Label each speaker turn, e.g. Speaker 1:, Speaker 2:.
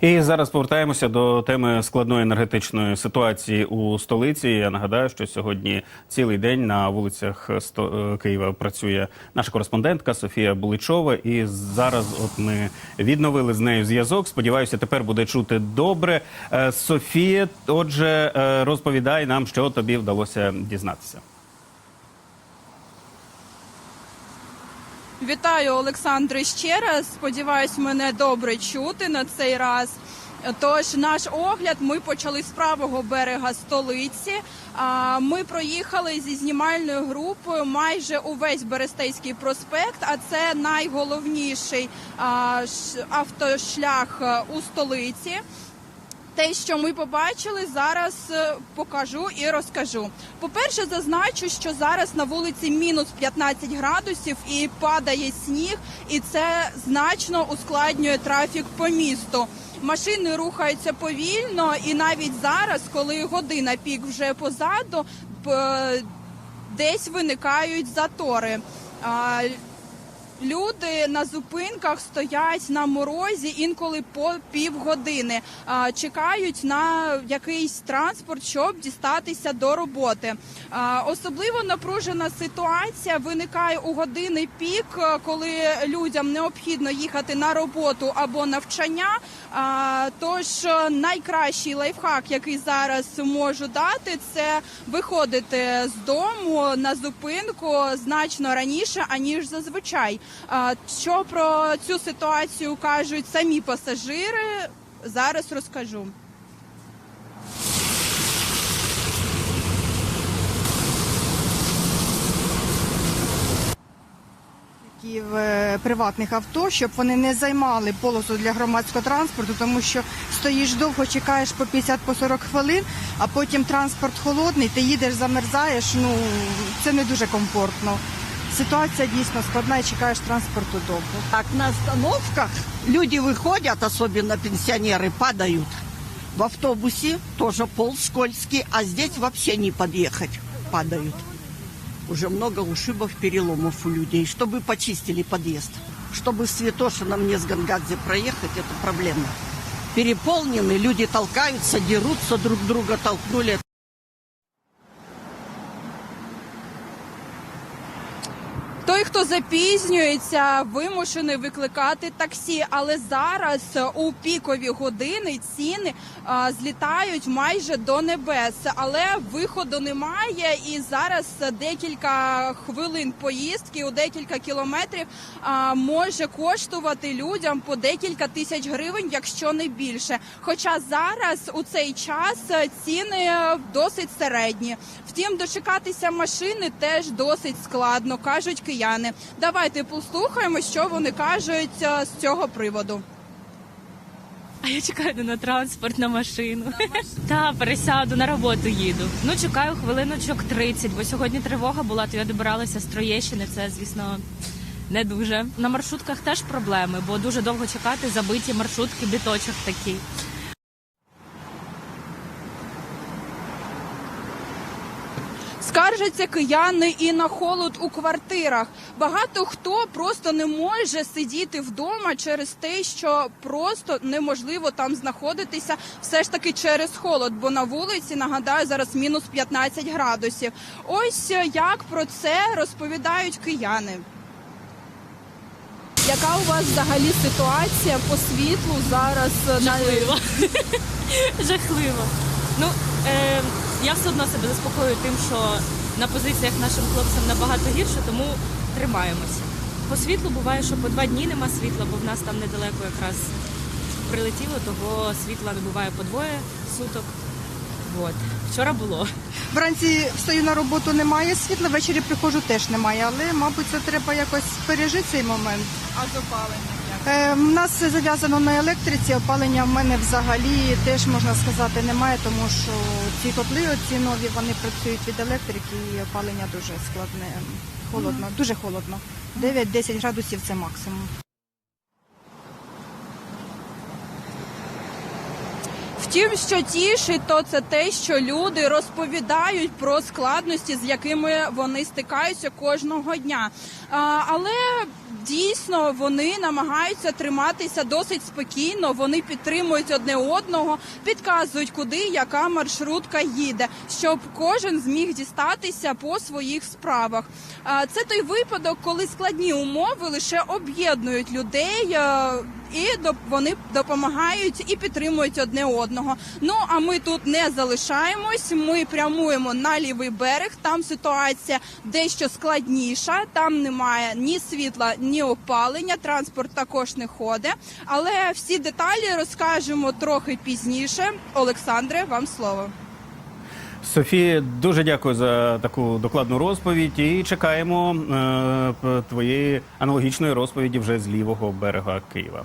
Speaker 1: І зараз повертаємося до теми складної енергетичної ситуації у столиці. Я нагадаю, що сьогодні цілий день на вулицях е, Києва працює наша кореспондентка Софія Буличова. І зараз, от ми відновили з нею зв'язок. Сподіваюся, тепер буде чути добре. Е, Софія, отже, е, розповідай нам, що тобі вдалося дізнатися.
Speaker 2: Вітаю, Олександре, ще раз. Сподіваюсь, мене добре чути на цей раз. Тож наш огляд ми почали з правого берега столиці. Ми проїхали зі знімальною групою майже увесь Берестейський проспект, а це найголовніший автошлях е, у столиці. Те, що ми побачили, зараз е, покажу і розкажу. По-перше, зазначу, що зараз на вулиці мінус 15 градусів і падає сніг, і це значно ускладнює трафік по місту. Машини рухаються повільно, і навіть зараз, коли година пік вже позаду, десь виникають затори. Люди на зупинках стоять на морозі інколи по півгодини, чекають на якийсь транспорт, щоб дістатися до роботи. Особливо напружена ситуація виникає у години пік, коли людям необхідно їхати на роботу або навчання. Тож найкращий лайфхак, який зараз можу дати, це виходити з дому на зупинку значно раніше аніж зазвичай. Що про цю ситуацію кажуть самі пасажири? Зараз розкажу.
Speaker 3: власників е, приватних авто, щоб вони не займали полосу для громадського транспорту, тому що стоїш довго, чекаєш по 50 по 40 хвилин, а потім транспорт холодний, ти їдеш, замерзаєш. Ну це не дуже комфортно. Ситуація дійсно складна і чекаєш транспорту довго.
Speaker 4: Так, на остановках люди выходят, особенно пенсионеры, падают. В автобусе тоже пол скользкий, а здесь вообще не подъехать, падают. Уже много ушибов, переломов у людей. Чтобы почистили подъезд. Чтобы с Святошина мне с Гангадзе проехать, это проблема. Переполнены, люди толкаются, дерутся, друг друга толкнули.
Speaker 2: Той, хто запізнюється, вимушений викликати таксі. Але зараз у пікові години ціни а, злітають майже до небес. Але виходу немає. І зараз декілька хвилин поїздки у декілька кілометрів а, може коштувати людям по декілька тисяч гривень, якщо не більше. Хоча зараз у цей час ціни досить середні. Втім, дочекатися машини теж досить складно, кажуть кияни. Давайте послухаємо, що вони кажуть е, з цього приводу.
Speaker 5: А я чекаю на транспорт, на машину. Та пересяду на роботу їду. Ну чекаю хвилиночок 30, бо сьогодні тривога була, то я добиралася з Троєщини. Це, звісно, не дуже. На маршрутках теж проблеми, бо дуже довго чекати, забиті маршрутки, біточок такий.
Speaker 2: Скаржаться кияни і на холод у квартирах. Багато хто просто не може сидіти вдома через те, що просто неможливо там знаходитися, все ж таки через холод. Бо на вулиці нагадаю зараз мінус 15 градусів. Ось е, як про це розповідають кияни. Яка у вас взагалі ситуація по світлу зараз е, на
Speaker 5: Жахливо. Жахливо. Ну, е, я все одно себе заспокоюю тим, що на позиціях нашим хлопцям набагато гірше, тому тримаємося. По світлу буває, що по два дні нема світла, бо в нас там недалеко якраз прилетіло, того світла не буває по двоє суток. От. Вчора було.
Speaker 3: Вранці встаю на роботу, немає світла, ввечері приходжу теж немає, але мабуть це треба якось пережити цей момент.
Speaker 2: а з опаленням?
Speaker 3: Е, У нас все зав'язано на електриці. Опалення в мене взагалі теж можна сказати немає, тому що ці котли, ці нові, вони працюють від електрики, і опалення дуже складне. Холодно, дуже холодно. 9-10 градусів це максимум.
Speaker 2: Втім, що тішить, то це те, що люди розповідають про складності, з якими вони стикаються кожного дня. Але дійсно вони намагаються триматися досить спокійно. Вони підтримують одне одного, підказують, куди яка маршрутка їде, щоб кожен зміг дістатися по своїх справах. Це той випадок, коли складні умови лише об'єднують людей. І вони допомагають і підтримують одне одного. Ну а ми тут не залишаємось. Ми прямуємо на лівий берег. Там ситуація дещо складніша. Там немає ні світла, ні опалення. Транспорт також не ходить. Але всі деталі розкажемо трохи пізніше. Олександре, вам слово.
Speaker 1: Софія, дуже дякую за таку докладну розповідь і чекаємо е, твоєї аналогічної розповіді вже з лівого берега Києва.